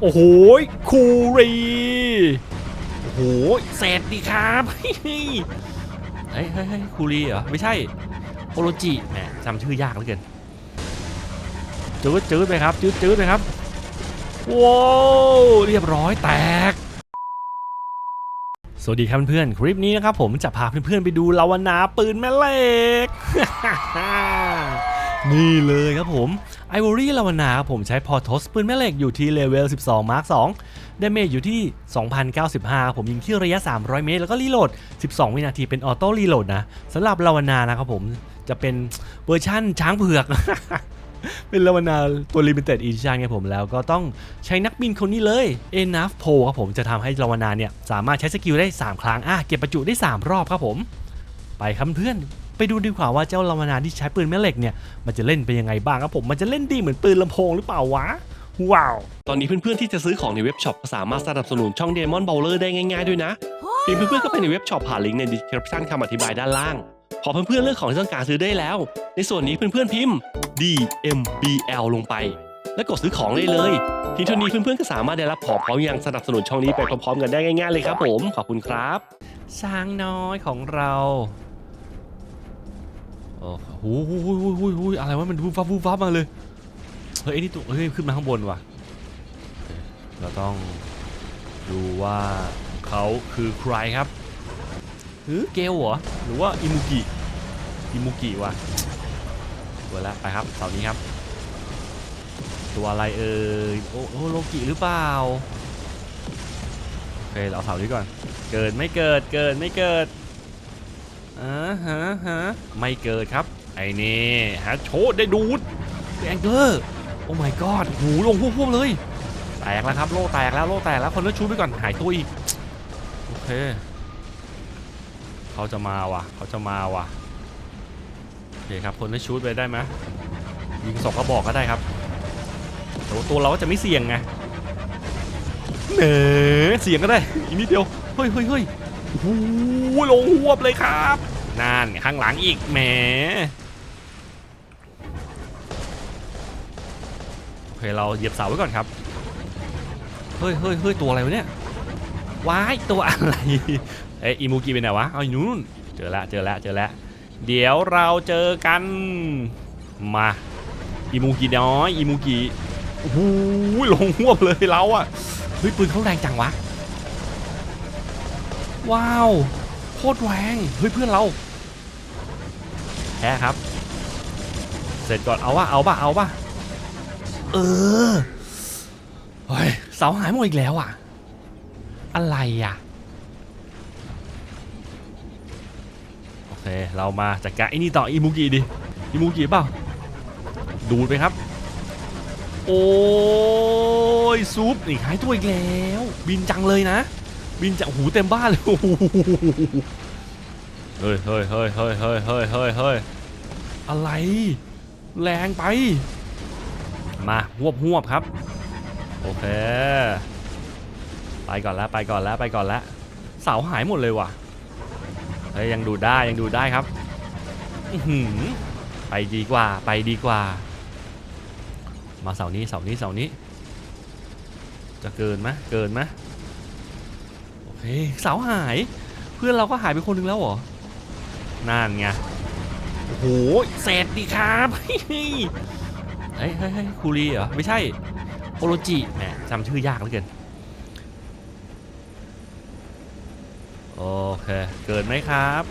โอ้โหคูรีโอ้โหเสร็จดีครับเฮ้ยเฮ้ยเฮ้ยคูรีเหรอ ไม่ใช่โอโรจิแหมจำชื่อยากเหลือเกินจืดจืดไปครับจืดจืดไปครับว้าวเรียบร้อยแตก สวัสดีครับเพื่อนๆคลิปนี้นะครับผมจะพาเพื่อนๆไปดูลาวนาปืนแม่เหล็ก นี่เลยครับผมไอวอรี่ลาวนาครับผมใช้พอทสปืนแม่เหล็กอยู่ที่เลเวล 12 มาร์ค2ดาเมจอยู่ที่ 2,095 ผมยิงที่ระยะ 300 เมตร แล้วก็รีโหลด 12 วินาทีเป็นออโต้รีโหลดนะสำหรับลาวนานะครับผมจะเป็นเวอร์ชั่นช้างเผือก เป็นลาวนาตัว Limited Edition ครับผมแล้วก็ต้องใช้นักบินคนนี้เลย Enough Pro ครับผมจะทำให้ลาวนาเนี่ยสามารถใช้สกิลได้ 3 ครั้งอะเก็บประจุได้ 3 รอบครับผม ไปครับเพื่อน ไปดูดีกว่าว่าเจ้าลาวนาที่ใช้ปืนแม่เหล็กเนี่ยมันจะเล่นเป็นยังไงบ้างครับผมมันจะเล่นดีเหมือนปืนลำโพงหรือเปล่าวะว้าวตอนนี้เพื่อนๆที่จะซื้อของในเว็บช็อปก็สามารถสนับสนุนช่อง Demon Bowler ได้ง่ายๆด้วยนะเพียงเพื่อนๆก็ไปในเว็บช็อปผ่านลิงก์ใน description คำอธิบายด้านล่างพอเพื่อนๆเลือกของที่ต้องการซื้อได้แล้ว ในส่วนนี้เพื่อนๆพิมพ์ DMBL ลงไป แล้วกดซื้อของได้เลยเพียงเท่านี้เพื่อนๆก็สามารถได้รับของพร้อมยังสนับสนุนช่องนี้ไปพร้อมๆกันได้ง่ายๆเลยครับผมขอบคุณครับช้างน้อยของเรา โอ้โหโหโหโหอะไรวะมันวูบวับวูบวับมาเลย เฮ้ยนี่ตัวเฮ้ยขึ้นมาข้างบนว่ะ เราต้องดูว่าเขาคือใครครับหือเกลเหรอ หรือว่าอิมุกิ อิมุกิว่ะเวลาไปครับเสานี้ครับ ตัวอะไรเอ่ยโอ้โอโลกิหรือเปล่าโอเคเราเอาเสานี้ก่อน เกิดไม่เกิดเกิดไม่เกิด อ่าฮะฮะไม่เกิดครับ ไอ้นี่ฮะโชดได้ดูดแองเกอร์โอ้ my god หูลงพวกๆเลย แตกแล้วครับ โล่แตกแล้วโล่แตกแล้วคนเลือกชูไปก่อนหายตัวอีก โอเค เขาจะมาว่ะ เขาจะมาว่ะโอเคครับคนเลือกชูไปได้ไหมยิงสองกระบอกก็ได้ครับแต่ว่าตัวเราก็จะไม่เสี่ยงไงเนเสี่ยงก็ได้อีกนิดเดียวเฮ้ยเฮ้ยเฮ้ย หลงหวบเลยครับนั่นข้างหลังอีกแหมโอเคเราเหยียบเสาไว้ก่อนครับเฮ้ยเฮ้ยเฮ้ยตัวอะไรวะเนี่ยว้ายตัวอะไรเอ้ยอีมูกิเป็นไหนวะเอาอยู่นู่นเจอแล้วเจอแล้วเจอแล้วเดี๋ยวเราเจอกันมาอีมูกิน้อยอีมูกิโอ้โหลงหวบเลยเราอะเฮ้ยปืนเขาแรงจังวะ ว้าว โคตรแรงเฮ้ยเพื่อนเราแพ้ครับ เสร็จก่อนเอาวะเอาปะเอาปะเออเฮ้ยเสาหายหมดอีกแล้วอะ อะไรอะ โอเค เรามาจัดการไอ้นี่ต่ออีมูกิดิอีมูกิเปล่าดูดไปครับ โอ้ยซุปนี่หายตัวอีกแล้ว บินจังเลยนะ บินจังหูเต็มบ้านเลยโอ้โหเฮ้ยเฮ้ยเฮ้ยเฮ้ยเฮ้ยเฮ้ยเฮ้ยเฮ้ยอะไร แรงไป มาหวบหวบครับ โอเค ไปก่อนแล้วไปก่อนแล้วไปก่อนแล้วเสาหายหมดเลยว่ะเฮ้ยยังดูได้ยังดูได้ครับไปดีกว่าไปดีกว่า มาเสานี้เสานี้เสานี้ จะเกินไหมเกินไหม เคเสาหาย เพื่อนเราก็หายไปคนหนึงแล้วเหรอนั่นไงโอ้โหเสร็จดีครับเฮ้ยเฮ้ยคูรีเหรอไม่ใช่โอโรจิแหมจำชื่อยากเหลือเกินโอเค เกิดไหมครับ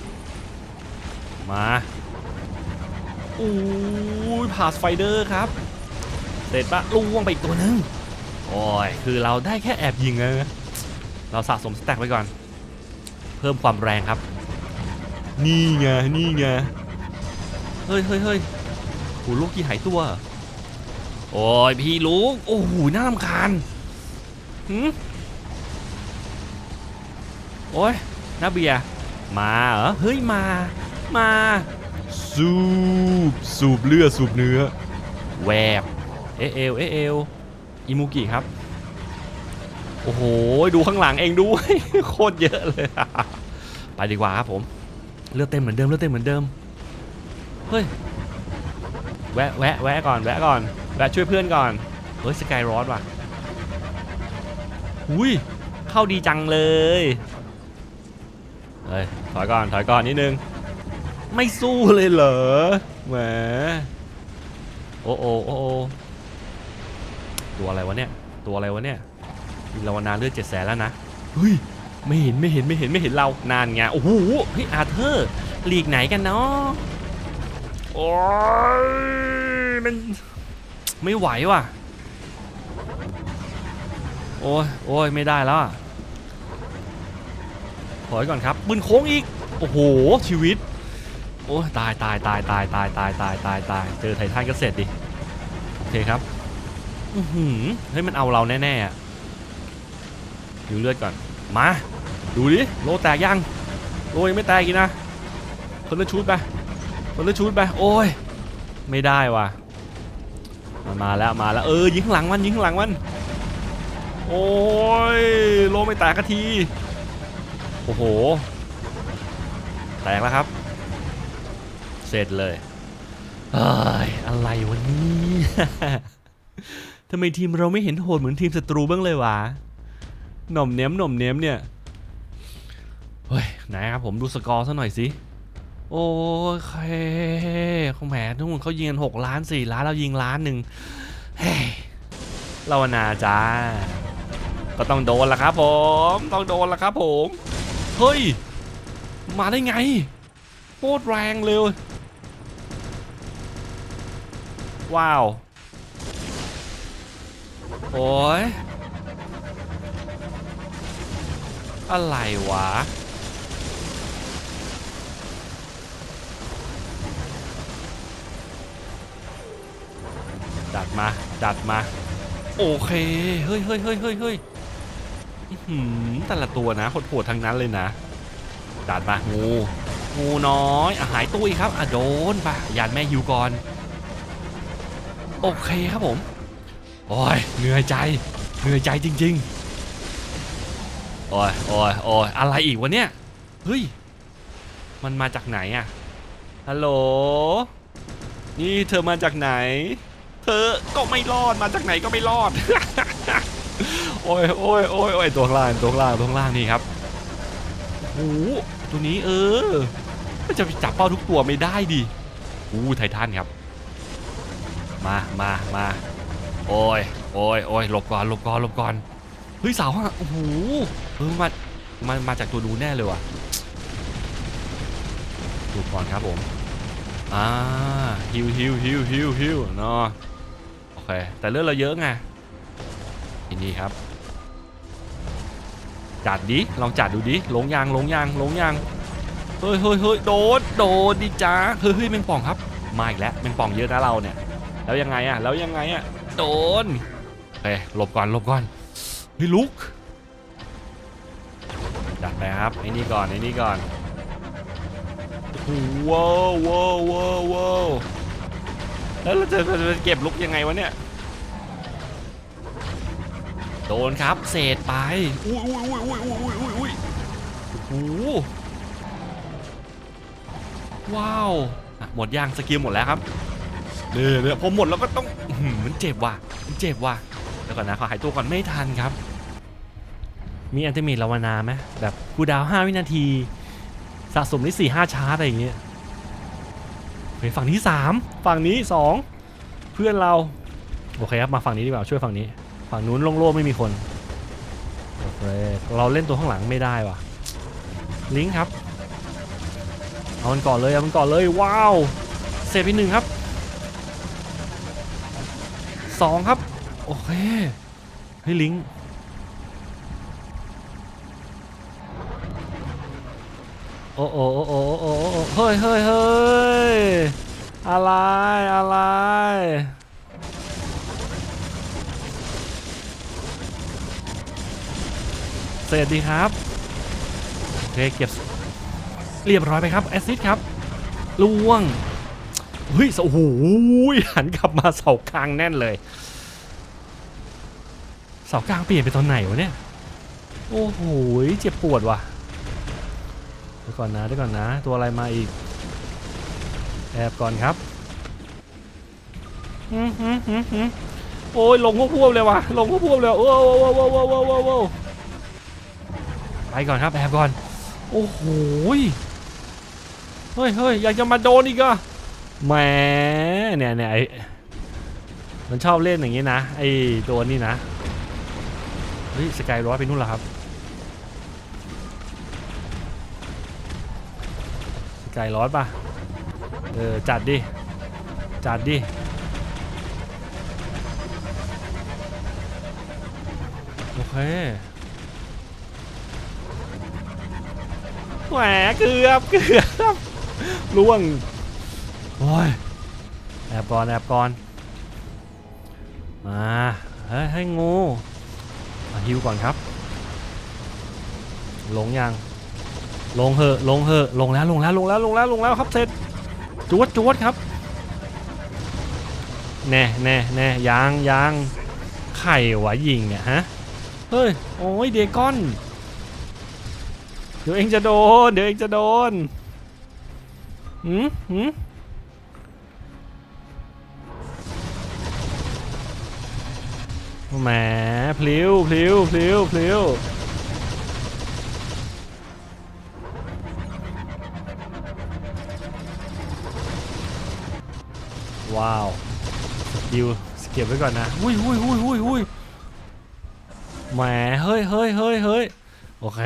มาอู้ยพาสไฟเดอร์ครับ เสร็จปะล่วงไปอีกตัวหนึง โอ้ย คือเราได้แค่แอบยิงนะ เราสะสมสแต็กไว้ก่อน เพิ่มความแรงครับ นี่ไง นี่ไง เฮ้ยเฮ้ยเฮ้ยโหลูกกี่หายตัว โอ้ยพี่ลูก โอ้โหน่ารำคาญหืมโอ้ยน้าเบียร์มาเหรอ เฮ้ย มา มา สูบ สูบเลือดสูบเนื้อ แวบ เอเอลเอเอลอิมูกิครับ โอ้โห ดูข้างหลังเองด้วย โคตรเยอะเลย ไปดีกว่าครับผม เลือดเต็มเหมือนเดิม เลือดเต็มเหมือนเดิม เฮ้ย แวะ แวะ แวะก่อน แวะก่อน แวะช่วยเพื่อนก่อน เฮ้ย สกายรอดว่ะอุ้ย เข้าดีจังเลย เฮ้ย ถอยก่อน ถอยก่อนนิดนึง ไม่สู้เลยเหรอ แหม โอ้โอโอ้ตัวอะไรวะเนี่ย ตัวอะไรวะเนี่ย มีลาวนาเลือดเจ็ดแสนแล้วนะเฮ้ยไม่เห็นไม่เห็นไม่เห็นไม่เห็นเรานานไงโอ้โหเฮ้ยอาเธอร์หลีกไหนกันเนาะโอ้ยมันไม่ไหวว่ะโอ้ยโอ้ยไม่ได้แล้วอะถอยก่อนครับบึนโค้งอีกโอ้โหชีวิตโอ้ยตายตายตายตายตายตายตายตายตายเจอไททันก็เสร็จดิโอเคครับอือหือเฮ้ยมันเอาเราแน่ๆอะ ดูเลือดก่อน มา ดูดิ โลแตกยัง โลยังไม่แตกอีกนะคนละชุดไปคนละชุดไป โอ้ย ไม่ได้ว่ะมันมาแล้ว มาแล้ว เออ ยิงข้างหลังมัน ยิงข้างหลังมัน โอ้ย โลไม่แตกกะที โอ้โห แตกแล้วครับ เสร็จเลยเอ้ยอะไรวะนี่ทำไมทีมเราไม่เห็นโหดเหมือนทีมศัตรูบ้างเลยวะ หน่อมเน้มหน่อมเน้มเนี่ยเฮ้ยไหนครับผมดูสกอร์ซะหน่อยสิโอเคเขาแหมทุกคนเขายิงกันหกล้านสี่ล้านเรายิงล้านหนึ่งเฮ้ยเรานาจ้าก็ต้องโดนละครับผมต้องโดนละครับผมเฮ้ยมาได้ไงโคตรแรงเลยว้าว โอ้ย อะไรวะจัดมาจัดมา โอเค เฮ้ยเฮ้ยเฮ้ยเฮ้ยเฮ้ยอื้อหืแต่ละตัวนะโหดๆทั้งนั้นเลยนะจัดมา งู งูน้อยอะหายตัวอีกครับอะโดนปะยานแม่ฮิวก่อน โอเคครับผม โอ้ยเหนื่อยใจ เหนื่อยใจจริง ๆ โอ้ยโอ้ยโอ้ยอะไรอีกวะเนี่ย เฮ้ย มันมาจากไหนอะฮัลโหล นี่เธอมาจากไหน เธอก็ไม่รอด มาจากไหนก็ไม่รอด โอ้ยโอ้ยโอ้ยโอ้ยตัวล่างตัวล่างตัวล่างนี่ครับโอ้โหตัวนี้เออ มันจะไปจับเป้าทุกตัวไม่ได้ดิอู้ไททันครับ มามามาโอ้ยโอ้ยโอ้ยหลบก่อนหลบก่อนหลบก่อน เฮ้ยสาวอะโอ้โหเออมามามาจากตัวดูแน่เลยว่ะดูก่อนครับผมอ่าฮิวฮิวฮิวฮิวฮิวเนาะโอเคแต่เลือดเราเยอะไงทีนี้ครับ จัดดิลองจัดดูดิลงยางลงยางลงยางเฮ้ยเฮ้ยเฮ้ยโดนโดนดิจ้าเฮ้ยเฮ้ยแมงป่องครับมาอีกแล้วแมงป่องเยอะนะเราเนี่ย แล้วยังไงอะแล้วยังไงอะโดนโอเคหลบก่อนหลบก่อน เฮ้ยลุกจัดไปครับไอ้นี่ก่อนไอ้นี่ก่อนโอ้โหว้าวว้าวว้าวว้าวแล้วเราจะจะเก็บลุกยังไงวะเนี่ยโดนครับเศษไปอุ้ยอุ้ยอุ้ยอุ้ยอุ้ยอุ้ยอุ้ยโอ้โหว้าวอะหมดยางสกิลหมดแล้วครับเนี่ยเนี่ยพอหมดแล้วก็ต้องอื้อหือมันเจ็บว่ะมันเจ็บว่ะเดี๋ยวก่อนนะขอหายตัวก่อนไม่ทันครับ มีอันติมีลาวนาไหมแบบคูลดาวน์5วินาที สะสมได้4 5ชาร์จอะไรอย่างเงี้ยเฮ้ยฝั่งนี้ 3 ฝั่งนี้ 2 เพื่อนเรา โอเคครับมาฝั่งนี้ดีกว่าช่วยฝั่งนี้ ฝั่งนู้นโล่งๆไม่มีคนโอเคเราเล่นตัวข้างหลังไม่ได้ว่ะลิงก์ครับเอามันก่อนเลยเอามันก่อนเลยว้าวเสร็จไปหนึ่งครับสองครับ โอเคให้ลิงก์โอ้โอ้โอ้โอ้โอ้โอ้เฮ้ยเฮ้ยเฮ้ยอะไรอะไรเสร็จดีครับโอเคเก็บเรียบร้อยไปครับแอซิดครับล่วงเฮ้ยโอ้โหหันกลับมาเสากลางแน่นเลย เสากลางเปลี่ยนไปตอนไหนวะเนี่ย โอ้โหเจ็บปวดว่ะ ดี๋ยวก่อนนะเดี๋ยวก่อนนะ ตัวอะไรมาอีก แอบก่อนครับหืมหืมหืมหืมโอ้ยลงพวกพวกเลยว่ะลงพวกพวกเลยโอ้โหโอ้โหโอ้โหโอ้โหโอ้โหก่อนครับแอบก่อน โอ้โหยเฮ้ยเฮ้ยอยากจะมาโดนอีกเหรอะแหมเนี่ยเนี่ยไอมันชอบเล่นอย่างนี้นะไอตัวนี้นะเฮ้ยสกายร้อยไปนู่นแล้วครับ สกายร้อยป่ะเออจัดดิ จัดดิ โอเคแหมเกือบเกือบล่วง โอ้ยแอบก่อนแอบก่อน มาเฮ้ยให้งูฮิวก่อนครับ หลงยัง ลงเหอะลงเหอะลงแล้วลงแล้วลงแล้วลงแล้วลงแล้วครับเสร็จจวดจวดครับแน่แน่แน่ยางยางไข่หวะยิงเนี่ยฮะเฮ้ยโอ้ยเดกอน เดี๋ยวเองจะโดน เดี๋ยวเองจะโดนหืมหืมแหมพลิ้วพลิ้วพลิ้วพลิ้ว ว้าวสกิลสเก็บไว้ก่อนนะอุ้ยอุ้ยอุ้ยอุ้ยอุ้ยแหมเฮ้ยเฮ้ยเฮ้ยเฮ้ยโอเค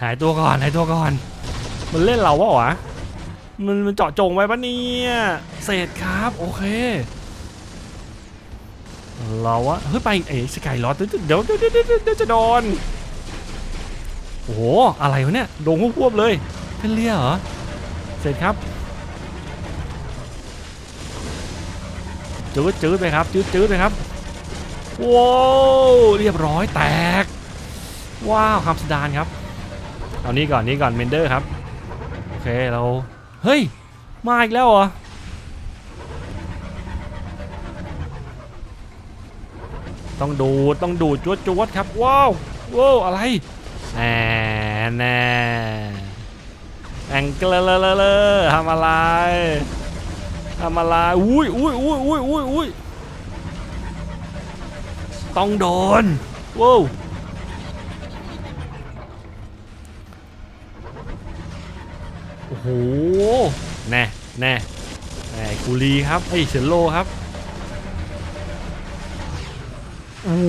หายตัวก่อนหายตัวก่อน มันเล่นเราวะวะมันมันเจาะจงไว้ปะเนี่ยเศษครับ โอเคเราวะเฮ้ยไปเอ๋สกายลอตเดี๋ยวเดี๋ยวเดี๋ยวเดี๋ยวเดี๋ยวจะโดนโอ้โหอะไรวะเนี่ยโดนควบเลยเป็นเลียเหรอเสร็จครับ จืดจืดไปครับจืดจืดไปครับว้าวเรียบร้อยแตก ว้าวคำสดานครับ เอานี้ก่อนนี้ก่อนเมนเดอร์ครับ โอเคเราเฮ้ย มาอีกแล้วเหรอต้องดูดต้องดูดจวดจวดครับ ว้าวว้าวอะไรแหน่แน่แองเกลเลเลเลทำอะไร ทำอะไรอุ้ยอุ้ยอุ้ยอุ้ยอุ้ยอุ้ยต้องโดนว้าวโอ้โหแน่แน่แน่กูรีครับไอ้ยเชนโลครับโอ้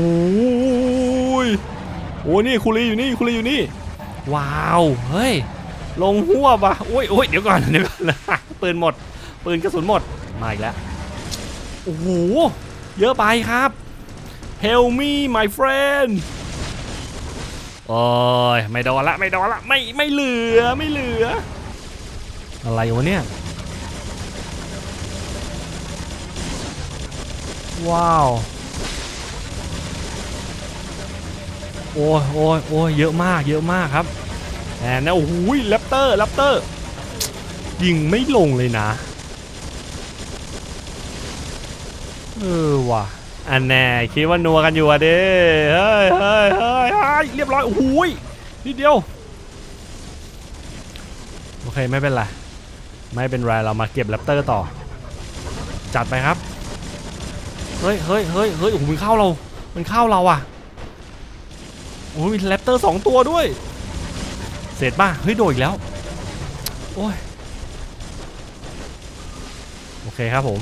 ยโอ้นี่คุรีอยู่นี่คุรีอยู่นี่ ว้าว เฮ้ย ลงหัวปะโอ้ยโอ้ยเดี๋ยวก่อนเดี๋ยวก่อนปืนหมด ปืนกระสุนหมด มาอีกแล้ว โอ้โห เยอะไปครับ Help me my friend โอ้ย ไม่โดนละ ไม่โดนละ ไม่ ไม่เหลือ ไม่เหลือ อะไรวะเนี่ย ว้าว โอ้ยโอ้ยโอ้ยเยอะมาก เยอะมากครับแอนนะโอ้โหแรปเตอร์แรปเตอร์ยิงไม่ลงเลยนะ เออว่ะ อันแน่คิดว่านัวกันอยู่อะเด้เฮ้ยเฮ้ยเฮ้ยเฮ้ยเรียบร้อยโอ้โหยนิดเดียว โอเคไม่เป็นไร ไม่เป็นไรเรามาเก็บแรปเตอร์ต่อ จัดไปครับ เฮ้ยเฮ้ยเฮ้ยเฮ้ยโอ้โหมันเข้าเรา มันเข้าเราอะโอ้ยมีแรปเตอร์สองตัวด้วย เสร็จป่ะ เฮ้ย โดดอีกแล้ว โอ้ย โอเคครับผม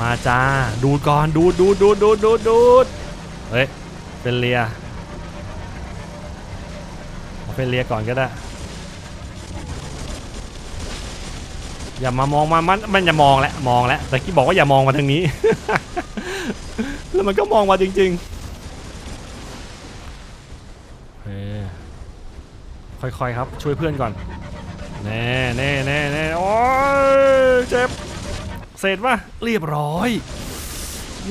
มาจ้า ดูดก่อน ดูดดูดดูดดูดดูดดูดเฮ้ยเป็นเลียเอาเป็นเลียก่อนก็ได้ อย่ามามองมามันมันจะมองแล้วมองแล้วแต่กี้บอกว่าอย่ามองมาทางนี้ แล้วมันก็มองมาจริงๆเออค่อยๆครับ ช่วยเพื่อนก่อนแน่แน่แน่แน่โอ้ยเจ็บ สร็จปะเรียบร้อย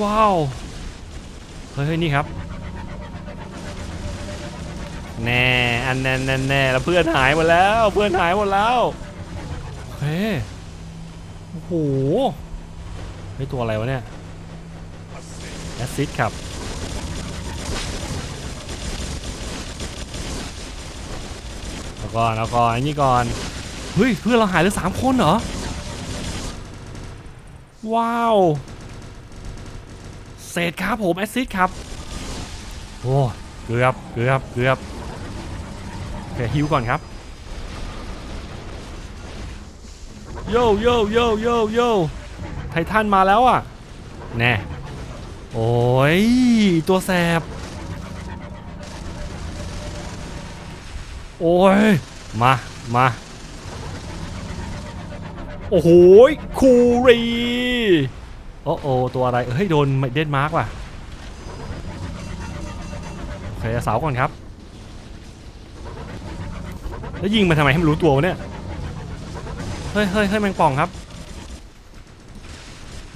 ว้าว เฮ้ยนี่ครับ แน่อันแน่แน่แน่แล้วเพื่อนหายหมดแล้วเพื่อนหายหมดแล้วโอเคโอ้โหเฮ้ยตัวอะไรวะเนี่ยแอซิดครับแล้วก่อนแล้วก่อนอันนี้ก่อนเฮ้ยเพื่อนเราหายเหลือสามคนเหรอ ว้าวเศษครับผม แอสซิดครับ โอ้เกือบเกือบเกือบโอเคฮิวก่อนครับโยโยโยโยโยไททันมาแล้วอะ แน่ โอ้ย ตัวแสบ โอ้ย มา มา โอ้โหคูรีโอ้โอตัวอะไรเฮ้ยโดนเดนมาร์กว่ะโอเคเอาเสาก่อนครับ แล้วยิงมันทำไมให้มันรู้ตัววะเนี่ยเฮ้ยเฮ้ยเฮ้ยแมงป่องครับ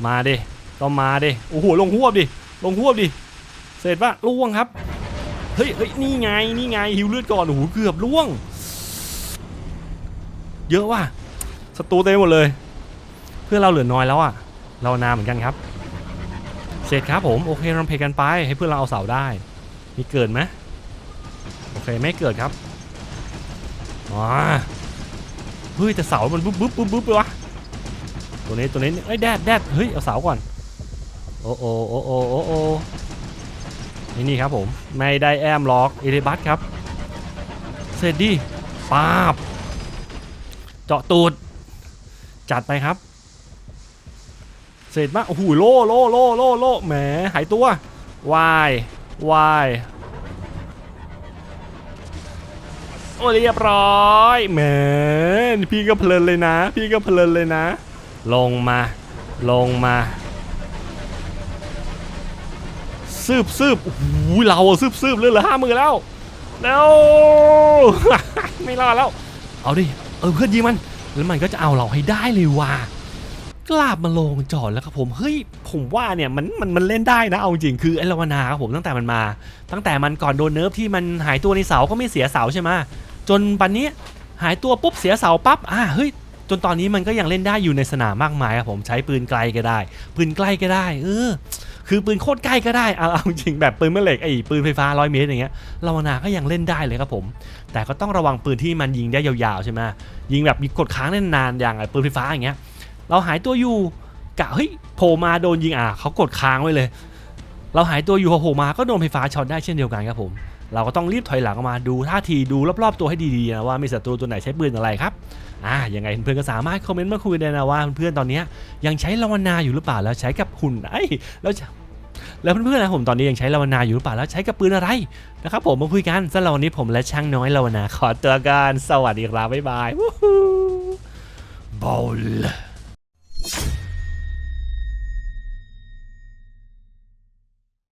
มาดิต้องมาดิโอ้โหลงหัวบดิลงหัวบดิเสร็จปะล่วงครับเฮ้ยเฮ้ยนี่ไงนี่ไงหิวเลือดก่อนโอ้โหเกือบล่วง เยอะว่ะ ศัตรูเต็มหมดเลย เพื่อนเราเหลือน้อยแล้วอะ เรานาเหมือนกันครับ เสร็จครับผมโอเคราเพลกันไป ให้เพื่อนเราเอาเสาได้ มีเกิดไหมโอเคไม่เกิดครับอ๋อเฮ้ยแต่เสามันบุ๊บบุ๊บบุ๊บบุ๊บไปวะตัวนี้ตัวนี้เอ้ยแดดแดดเฮ้ยเอาเสาก่อนโอ้โอโอ้โอโอ้โอนี่นี่ครับผมไม่ได้แอมล็อกเอเลบัสครับเสร็จดิปาบ เจาะตูด จัดไปครับ เสร็จมาโอ้โหโล่โล่โล่โล่โล่แหมหายตัววายวายโอ้เรียบร้อยแหมพี่ก็เพลินเลยนะ พี่ก็เพลินเลยนะ ลงมา ลงมาซืบซืบโอ้โหเราซืบซืบเลยเหลือห้ามือแล้วแล้วไม่รอดแล้ว เอาดิ เออเพื่อนยิงมัน แล้วมันก็จะเอาเราให้ได้เลยว่ะกลาบมาลงจอดแล้วครับผมเฮ้ยผมว่าเนี่ยมันมันมันเล่นได้นะเอาจริงคือไอ้ลาวนาครับผมตั้งแต่มันมา ตั้งแต่มันก่อนโดนเนิร์ฟที่มันหายตัวในเสาก็ไม่เสียเสาใช่ไหมจนปันนี้หายตัวปุ๊บเสียเสาปั๊บอ่าเฮ้ยจนตอนนี้มันก็ยังเล่นได้อยู่ในสนามมากมายครับผมใช้ปืนไกลก็ได้ ปืนใกล้ก็ได้เออคือปืนโคตรใกล้ก็ได้เอาเอาจริงแบบปืนแม่เหล็กไอ้ปืนไฟฟ้าร้อยเมตรอย่างเงี้ยลาวนาก็ยังเล่นได้เลยครับผม แต่ก็ต้องระวังปืนที่มันยิงได้ยาวๆใช่ไหมยิงแบบมีกดค้างนานๆอย่างไอ้ปืนไฟฟ้าอย่างเงี้ยเราหายตัวอยู่กะเฮ้ยโผล่มาโดนยิงอะเขากดค้างไว้เลย เราหายตัวอยู่พอโผล่มาก็โดนไฟฟ้าช็อตได้เช่นเดียวกันครับผมเราก็ต้องรีบถอยหลังออกมาดูท่าทีดูรอบๆตัวให้ดีๆนะว่ามีศัตรูตัวไหนใช้ปืนอะไรครับอ่ายังไงเพื่อนก็สามารถคอมเมนต์มาคุยได้นะว่าเพื่อนตอนนี้ยังใช้ลาวนาอยู่หรือเปล่าแล้วใช้กับหุ่นไอ้แล้ว แล้วเพื่อนๆนะผมตอนนี้ยังใช้ลาวนาอยู่หรือเปล่าแล้วใช้กับปืนอะไรนะครับผมมาคุยกันสำหรับวันนี้ผมและช่างน้อยลาวนาขอตัวกันสวัสดีครับบ๊ายบายวู้ฮู้บอล